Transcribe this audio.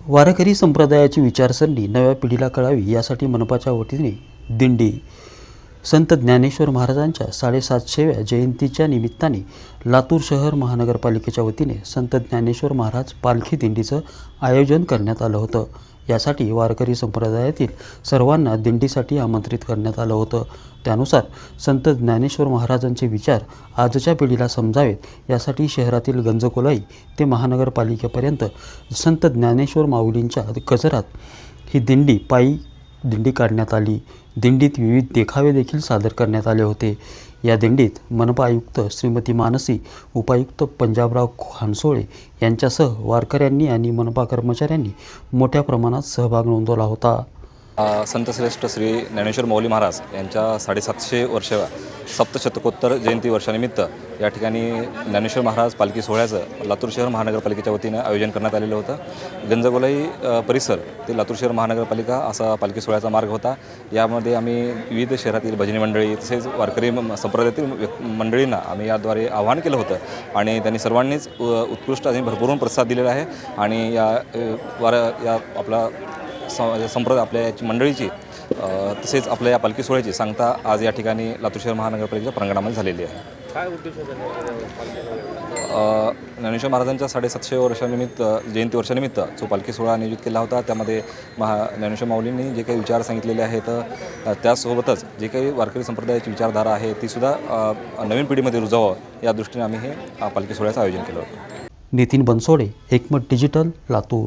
वारकरी संप्रदायाची विचारसरणी नव्या पिढीला कळावी यासाठी मनपाच्या वतीने दिंडी संत ज्ञानेश्वर महाराजांच्या साडेसातशेव्या जयंतीच्या निमित्ताने लातूर शहर महानगरपालिकेच्या वतीने संत ज्ञानेश्वर महाराज पालखी दिंडीचं आयोजन करण्यात आलं होतं. यासाठी वारकरी संप्रदायातील सर्वांना दिंडीसाठी आमंत्रित करण्यात आलं होतं. त्यानुसार संत ज्ञानेश्वर महाराजांचे विचार आजच्या पिढीला समजावेत. यासाठी शहरातील गंजकोलाई ते महानगरपालिकेपर्यंत संत ज्ञानेश्वर माऊलींच्या गजरात ही दिंडी पायी दिंडी काढण्यात आली. दिंडीत विविध देखावे देखील सादर करण्यात आले होते. या दिंडीत मनपा आयुक्त श्रीमती मानसी उपायुक्त पंजाबराव खानसोळे यांच्यासह वारकऱ्यांनी आणि मनपा कर्मचाऱ्यांनी मोठ्या प्रमाणात सहभाग नोंदवला होता. संतश्रेष्ठ श्री ज्ञानेश्वर माऊली महाराज यांच्या साडेसातशे वर्ष सप्तशतकोत्तर जयंती वर्षानिमित्त या ठिकाणी ज्ञानेश्वर महाराज पालखी सोहळ्याचं लातूर शहर महानगरपालिकेच्या वतीनं आयोजन करण्यात आलेलं होतं. गंजगोलाई परिसर ते लातूर शहर महानगरपालिका असा पालखी सोहळ्याचा मार्ग होता. यामध्ये आम्ही विविध शहरातील भजनी मंडळी तसेच वारकरी म- संप्रदायातील व्यक्- मंडळींना आम्ही याद्वारे आवाहन केलं होतं आणि त्यांनी सर्वांनीच उत्कृष्ट आणि भरपूर प्रतिसाद दिलेला आहे. आणि या वार या आपला संप्रदाय आपल्या याची मंडळीची तसेच आपल्या या पालखी सोहळ्याची सांगता आज या ठिकाणी लातूर शहर महानगरपालिकेच्या प्रांगणामध्ये झालेली आहे. काय उद्देश आहे त्यांचा? अ, ज्ञानेश्वर महाराजांच्या साडेसातशे वर्षानिमित्त जयंती वर्षानिमित्त जो पालखी सोहळा नियोजित केला होता त्यामध्ये महा ज्ञानेश्वर माऊलींनी जे काही विचार सांगितलेले आहेत त्यासोबतच जे काही वारकरी संप्रदायाची विचारधारा आहे तीसुद्धा नवीन पिढीमध्ये रुजावं या दृष्टीने आम्ही हे पालखी सोहळ्याचं आयोजन केलं होतं. Nitin Bansode Ekmat digital Latur.